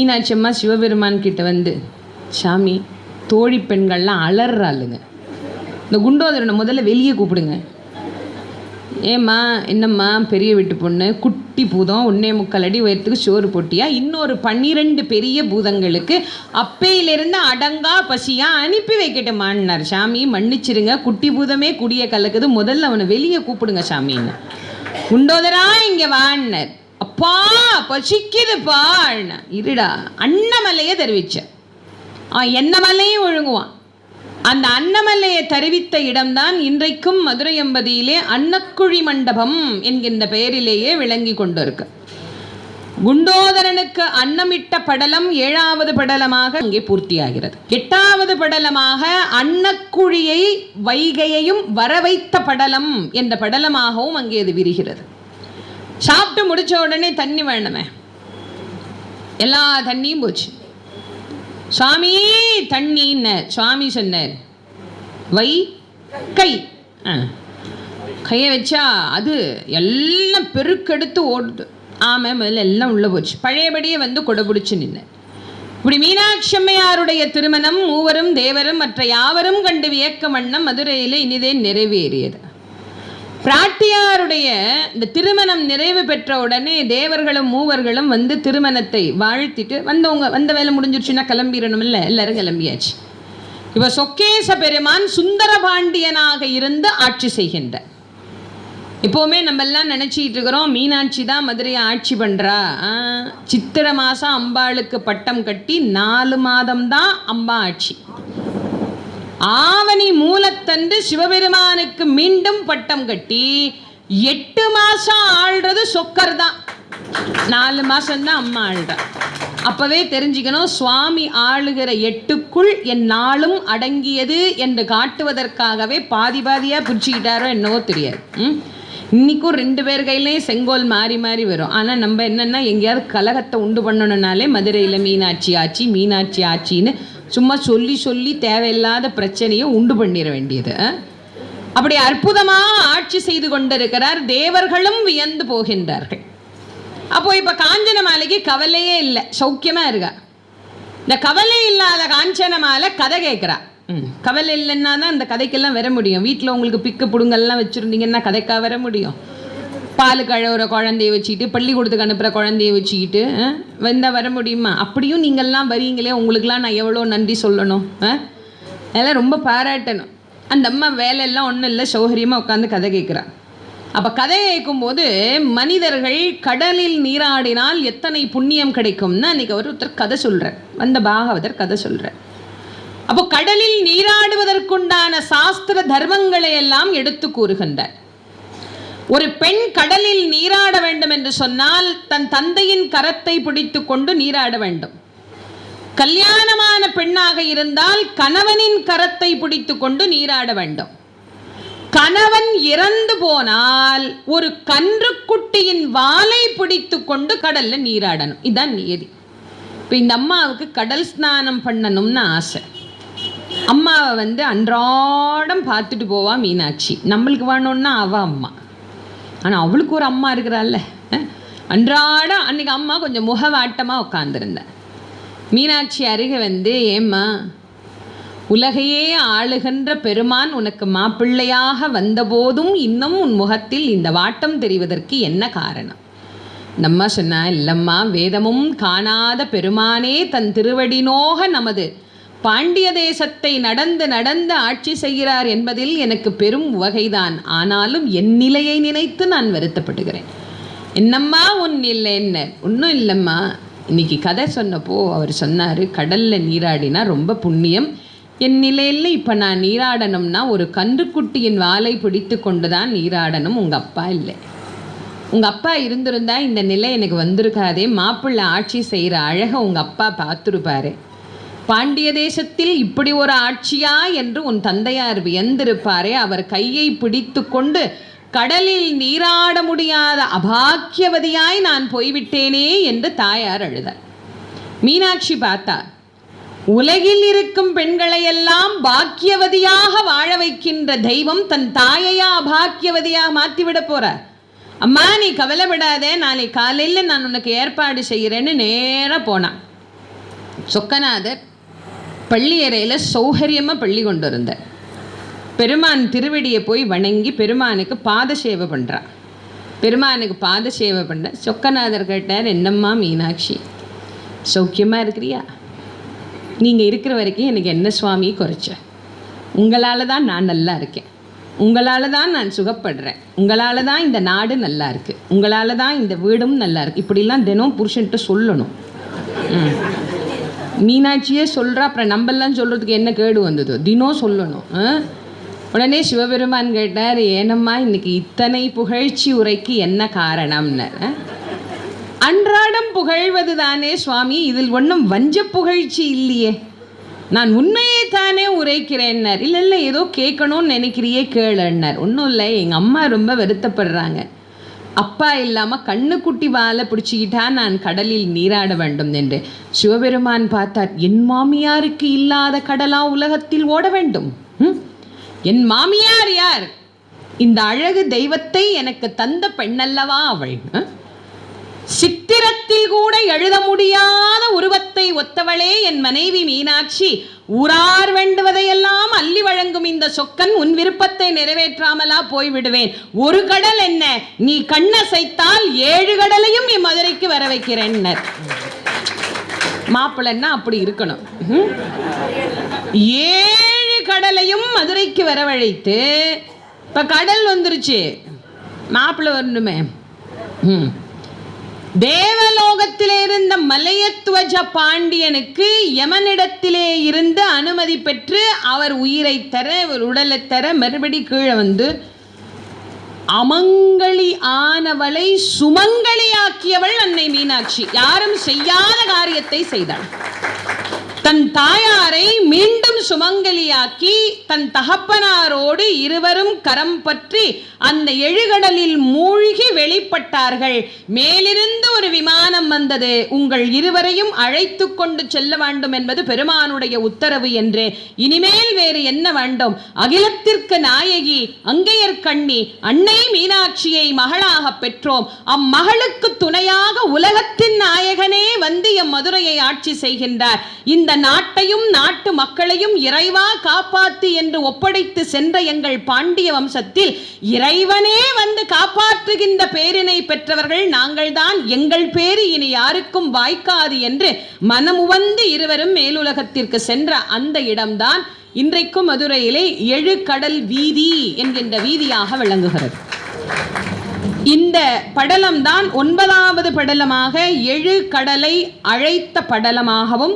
மீனாட்சி அம்மா சிவபெருமான் கிட்ட வந்து சாமி தோழி பெண்கள்லாம் அலறாளுங்க இந்த குண்டோதரனை முதல்ல வெளியே கூப்பிடுங்க. ஏம்மா என்னம்மா பெரிய வீட்டு பொண்ணு குட்டி பூதம் ஒன்னே முக்கால் அடி உயரத்துக்கு சோறு போட்டியா? இன்னொரு பன்னிரெண்டு பெரிய பூதங்களுக்கு அப்பையிலிருந்து அடங்கா பசியா அனுப்பி வைக்கட்டுமான்னார். சாமி மன்னிச்சிருங்க குட்டி பூதமே குடிய கலக்குது. முதல்ல அவனை வெளியே கூப்பிடுங்க சாமின்னு. குண்டோதரா இங்கே வான்னார். அப்பா பசிக்குதுப்பா இருடா அன்னமலையை தெரிவிச்ச. அவன் என்னமலையும் ஒழுங்குவான். அந்த அன்னமலையை தருவித்த இடம்தான் இன்றைக்கும் மதுரை எம்பதியிலே அன்னக்குழி மண்டபம் என்கின்ற பெயரிலேயே விளங்கி கொண்டிருக்கு. குண்டோதரனுக்கு அன்னமிட்ட படலம் ஏழாவது படலமாக அங்கே பூர்த்தியாகிறது. எட்டாவது படலமாக அன்னக்குழியை வைகையையும் வரவைத்த படலம் என்ற படலமாகவும் அங்கே அது விரிகிறது. சாப்பிட்டு முடிச்ச உடனே தண்ணி வேணுமே. எல்லா தண்ணியும் போச்சு. சுவாமி தண்ணின்னு சுவாமி சொன்னார். வை கை. ஆ. கையை வச்சா அது எல்லாம் பெருக்கெடுத்து ஓடுது. ஆமை முதல்ல எல்லாம் உள்ளே போச்சு. பழையபடியே வந்து கொடைபிடிச்சு நின்று இப்படி மீனாட்சி அம்மையாருடைய திருமணம் மூவரும் தேவரும் மற்ற யாவரும் கண்டு வியக்க வண்ணம் மதுரையில் இனிதே நிறைவேறியது. பிராட்டியாருடைய இந்த திருமணம் நிறைவு பெற்ற உடனே தேவர்களும் மூவர்களும் வந்து திருமணத்தை வாழ்த்திட்டு வந்தவங்க வந்த வேலை முடிஞ்சிருச்சுன்னா கிளம்பிடணும் இல்லை? எல்லாரும் கிளம்பியாச்சு. இவ சொக்கேச பெருமான் சுந்தர பாண்டியனாக இருந்து ஆட்சி செய்கின்ற இப்போவுமே நம்ம எல்லாம் நினச்சிக்கிட்டு இருக்கிறோம் மீனாட்சி தான் மதுரையை ஆட்சி பண்ணுறா சித்திரை மாதம் அம்பாளுக்கு பட்டம் கட்டி நாலு மாதம்தான் அம்பா ஆட்சி. ஆவணி மூலத்தன்று சிவபெருமானுக்கு மீண்டும் பட்டம் கட்டி எட்டு மாசம் ஆள்றது சொக்கர் தான் நாலு மாசம்தான் அம்மா ஆள்றா. அப்பவே தெரிஞ்சுக்கணும் சுவாமி ஆளுகிற எட்டுக்குள் என் நாளும் அடங்கியது என்று காட்டுவதற்காகவே பாதி பாதியாக பிடிச்சிக்கிட்டாரோ என்னவோ தெரியாது. ம்? ரெண்டு பேர் கையிலையும் செங்கோல் மாறி மாறி வரும். ஆனால் நம்ம என்னென்னா எங்கேயாவது கலகத்தை உண்டு பண்ணணுன்னாலே மதுரையில் மீனாட்சி ஆட்சி மீனாட்சி ஆட்சின்னு சும்மா சொல்லி சொல்லி தேவையில்லாத பிரச்சனையை உண்டு பண்ணிட வேண்டியது. அப்படி அற்புதமாக ஆட்சி செய்து கொண்டிருக்கிறார் தேவர்களும் வியந்து போகின்றார்கள். அப்போ இப்போ காஞ்சன மாலைக்கு கவலையே இல்லை சௌக்கியமாக இருக்கா? இந்த கவலை இல்லாத காஞ்சன மாலை கதை கேட்குறா. ம் கவலை இல்லைன்னா தான் அந்த கதைக்கெல்லாம் வர முடியும். வீட்டில் உங்களுக்கு பிக்கு பிடுங்கெல்லாம் வச்சுருந்தீங்கன்னா கதைக்காக வர முடியும். பால் கழுவுற குழந்தைய வச்சுக்கிட்டு பள்ளிக்கூடத்துக்கு அனுப்புகிற குழந்தைய வச்சுக்கிட்டு வந்தால் வர முடியுமா? அப்படியும் நீங்கள்லாம் வரீங்களே உங்களுக்கெல்லாம் நான் எவ்வளோ நன்றி சொல்லணும் ஆ? அதெல்லாம் ரொம்ப பாராட்டணும். அந்த அம்மா வேலையெல்லாம் ஒன்றும் இல்லை சௌகரியமாக உட்காந்து கதை கேட்குறா அப்போ கதை கேட்கும்போது மனிதர்கள் கடலில் நீராடினால் எத்தனை புண்ணியம் கிடைக்கும்னு அன்றைக்கி ஒருத்தர் கதை சொல்கிறார் வந்த பாகவதர் கதை சொல்கிறார் அப்போ கடலில் நீராடுவதற்குண்டான சாஸ்திர தர்மங்களை எல்லாம் எடுத்து கூறுகின்றார். ஒரு பெண் கடலில் நீராட வேண்டும் என்று சொன்னால் தன் தந்தையின் கரத்தை பிடித்து கொண்டு நீராட வேண்டும். கல்யாணமான பெண்ணாக இருந்தால் கணவனின் கரத்தை பிடித்து கொண்டு நீராட வேண்டும். கணவன் இறந்து போனால் ஒரு கன்றுக்குட்டியின் வாலை பிடித்து கொண்டு கடல்ல நீராடணும். இதுதான் நியதி. இப்போ இந்த அம்மாவுக்கு கடல் ஸ்நானம் பண்ணணும்னு ஆசை. அம்மாவை வந்து அன்றாடம் பார்த்துட்டு போவா மீனாட்சி. நம்மளுக்கு வேணும்னா அவ அம்மா. ஆனால் அவளுக்கு ஒரு அம்மா இருக்கிறாள்ல. அன்றாடம் அன்னைக்கு அம்மா கொஞ்சம் முகவாட்டமாக உட்காந்துருந்தேன் மீனாட்சி அருகே வந்து ஏம்மா உலகையே ஆளுகின்ற பெருமான் உனக்கு மாப்பிள்ளையாக வந்தபோதும் இன்னும் உன் முகத்தில் இந்த வாட்டம் தெரிவதற்கு என்ன காரணம்? நம்ம சொன்னா இல்லம்மா வேதமும் காணாத பெருமானே தன் திருவடினோக நமது பாண்டிய தேசத்தை நடந்து நடந்து ஆட்சி செய்கிறார் என்பதில் எனக்கு பெரும் உவகைதான். ஆனாலும் என் நிலையை நினைத்து நான் வருத்தப்படுகிறேன். என்னம்மா உன் இல்லை என்ன? ஒன்றும் இல்லைம்மா. இன்னைக்கு கதை சொன்னப்போ அவர் சொன்னார் கடலில் நீராடினா ரொம்ப புண்ணியம். என் நிலையில் இப்போ நான் நீராடணும்னா ஒரு கன்றுக்குட்டியின் வாலை பிடித்து கொண்டு தான் நீராடணும். உங்கள் அப்பா இல்லை. உங்கள் அப்பா இருந்திருந்தா இந்த நிலை எனக்கு வந்திருக்காதே. மாப்பிள்ளை ஆட்சி செய்கிற அழகை உங்கள் அப்பா பார்த்துருப்பாரு. பாண்டிய தேசத்தில் இப்படி ஒரு ஆட்சியா என்று உன் தந்தையார் வியந்திருப்பாரே. அவர் கையை பிடித்து கொண்டு கடலில் நீராட முடியாத அபாக்கியவதியாய் நான் போய்விட்டேனே என்று தாயார் அழுதார் மீனாட்சி பார்த்தார். உலகில் இருக்கும் பெண்களையெல்லாம் பாக்கியவதியாக வாழ வைக்கின்ற தெய்வம் தன் தாயையா அபாக்கியவதியாக மாற்றிவிட போறார். அம்மா நீ கவலைப்படாதே நாளை காலையில் நான் உனக்கு ஏற்பாடு செய்கிறேன்னு நேராக போனான். சொக்கநாதர் பள்ளி அறையில் சௌகரியமாக பள்ளி கொண்டு வந்தேன் பெருமான் திருவடியை போய் வணங்கி பெருமானுக்கு பாத சேவை பண்ணுறான் பெருமானுக்கு பாத சேவை பண்ண சொக்கநாதர் கேட்டார் என்னம்மா மீனாட்சி? சௌக்கியமாக இருக்கிறியா? நீங்கள் இருக்கிற வரைக்கும் எனக்கு என்ன சுவாமி குறைச்ச? உங்களால் தான் நான் நல்லா இருக்கேன். உங்களால் தான் நான் சுகப்படுறேன். உங்களால் தான் இந்த நாடு நல்லா இருக்குது உங்களால் தான் இந்த வீடும் நல்லா இருக்குது இப்படிலாம் தினம் புருஷன்ட்டு சொல்லணும். ம். மீனாட்சியே சொல்கிறா அப்புறம் நம்மெல்லாம் சொல்கிறதுக்கு என்ன கேடு வந்ததோ? தினம் சொல்லணும் ஆ? உடனே சிவபெருமான் கேட்டார் ஏனம்மா இன்னைக்கு இத்தனை புகழ்ச்சி உரைக்கு என்ன காரணம்னு? ஆ? அன்றாடம் புகழ்வது தானே சுவாமி இதில் ஒன்றும் வஞ்ச புகழ்ச்சி இல்லையே. நான் உண்மையை தானே உரைக்கிறேன்னார். இல்லை இல்லை ஏதோ கேட்கணும்னு நினைக்கிறியே கேளுன்னார். ஒன்றும் இல்லை எங்கள் அம்மா ரொம்ப வருத்தப்படுறாங்க. அப்பா இல்லாமல் கண்ணுக்குட்டி வாழை பிடிச்சிக்கிட்டா நான் கடலில் நீராட வேண்டும் என்று. சிவபெருமான் பார்த்தார் என் மாமியாருக்கு இல்லாத கடலா உலகத்தில் ஓட வேண்டும்? ம்? என் மாமியார் யார்? இந்த அழகு தெய்வத்தை எனக்கு தந்த பெண்ணல்லவா அவள். சித்திரத்தில் கூட எழுத முடியாத உருவத்தை ஒத்தவளே என் மனைவி மீனாட்சி. உரார் வேண்டுவதையெல்லாம் அள்ளி வழங்கும் இந்த சொக்கன் உன் விருப்பத்தை நிறைவேற்றாமலா போய்விடுவேன். ஒரு கடல் என்ன? நீ கண்ணசைத்தால் ஏழு கடலையும் என் மதுரைக்கு வர வைக்கிறேன் மாப்பிள்ளன்னா அப்படி இருக்கணும். ஏழு கடலையும் மதுரைக்கு வரவழைத்து இப்ப கடல் வந்துருச்சு. மாப்பிள்ளை வரணுமே. ம். தேவலோகத்திலே இருந்த மலையத்துவஜ பாண்டியனுக்கு யமனிடத்திலே இருந்து அனுமதி பெற்று அவர் உயிரை தர இவர் உடலை தர மறுபடி கீழே வந்து அமங்களி ஆனவளை சுமங்கலி ஆக்கியவள் அன்னை மீனாட்சி. யாரும் செய்யாத காரியத்தை செய்தாள். தன் தாயாரை மீண்டும் சுமங்கலியாக்கி தன் தகப்பனாரோடு இருவரும் கரம் பற்றி அந்த எழுகடலில் மூழ்கி வெளிப்பட்டார்கள். மேலிருந்து ஒரு விமானம் வந்தது. உங்கள் இருவரையும் அழைத்து கொண்டு செல்ல வேண்டும் என்பது பெருமானுடைய உத்தரவு என்று. இனிமேல் வேறு என்ன வேண்டும்? அகிலத்திற்கு நாயகி அங்கையர் கண்ணி அன்னை மீனாட்சியை மகளாக பெற்றோம். அம்மகளுக்கு துணையாக உலகத்தின் நாயகி வந்து எம் மதுரையை ஆட்சி செய்கின்றார். இந்த நாட்டையும் நாட்டு மக்களையும் இறைவா காப்பாத்து என்று ஒப்படைத்து சென்ற எங்கள் பாண்டிய வம்சத்தில் இறைவனே வந்து காப்பாற்றுகின்ற பேரினை பெற்றவர்கள் நாங்கள்தான். எங்கள் பேரு இனி யாருக்கும் வாய்க்காது என்று மனமுவந்து இருவரும் மேலுலகத்திற்கு சென்ற அந்த இடம்தான் இன்றைக்கும் மதுரையிலே எழு கடல் வீதி என்கின்ற வீதியாக விளங்குகிறது. இந்த படலம்தான் ஒன்பதாவது படலமாக எழு கடலை அழைத்த படலமாகவும்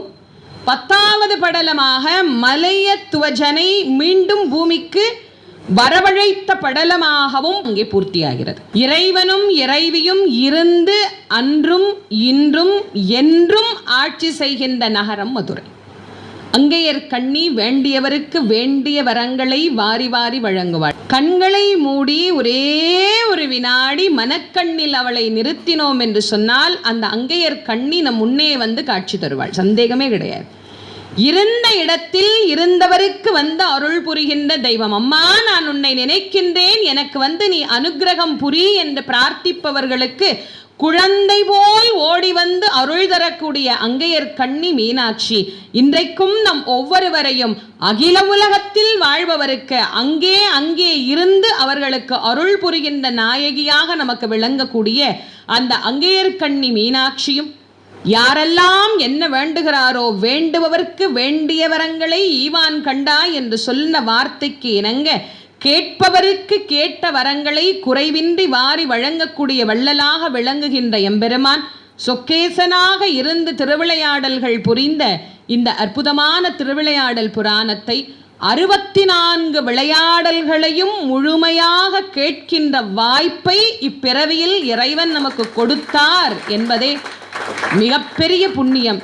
பத்தாவது படலமாக மலைய துவஜனை மீண்டும் பூமிக்கு வரவழைத்த படலமாகவும் அங்கே பூர்த்தியாகிறது. இறைவனும் இறைவியும் இருந்து அன்றும் இன்றும் என்றும் ஆட்சி செய்கின்ற நகரம் மதுரை. அங்கையர் கண்ணி வேண்டியவருக்கு வேண்டிய வரங்களை வாரி வாரி வழங்குவாள் கண்களை மூடி ஒரே மனக்கண்ணில் அவளை நிறுத்தினோம் என்று சொன்னால் அந்த அங்கையர் கண்ணி நம் முன்னே வந்து காட்சி தருவாள். சந்தேகமே கிடையாது. இருந்த இடத்தில் இருந்தவருக்கு வந்து அருள் புரிகின்ற தெய்வம். அம்மா நான் உன்னை நினைக்கின்றேன். எனக்கு வந்து நீ அனுக்கிரகம் புரி என்று பிரார்த்திப்பவர்களுக்கு குழந்தை போல் ஓடி வந்து அருள் தரக்கூடிய அங்கையர் கண்ணி மீனாட்சி. இன்றைக்கும் நம் ஒவ்வொருவரையும் அகில உலகத்தில் வாழ்பவருக்கு அங்கே அங்கே இருந்து அவர்களுக்கு அருள் புரிகின்ற நாயகியாக நமக்கு விளங்கக்கூடிய அந்த அங்கேயர் கண்ணி மீனாட்சியும் யாரெல்லாம் என்ன வேண்டுகிறாரோ வேண்டுபவர்க்கு வேண்டிய வரங்களை ஈவான் கண்டா என்று சொன்ன வார்த்தைக்கு இணங்க கேட்பவருக்கு கேட்ட வரங்களை குறைவின்றி வாரி வழங்கக்கூடிய வள்ளலாக விளங்குகின்ற எம்பெருமான் சொக்கேசனாக இருந்து திருவிளையாடல்கள் புரிந்த இந்த அற்புதமான திருவிளையாடல் புராணத்தை அறுபத்தி நான்கு விளையாடல்களையும் முழுமையாக கேட்கின்ற வாய்ப்பை இப்பிறவியில் இறைவன் நமக்கு கொடுத்தார் என்பதே மிகப்பெரிய புண்ணியம்.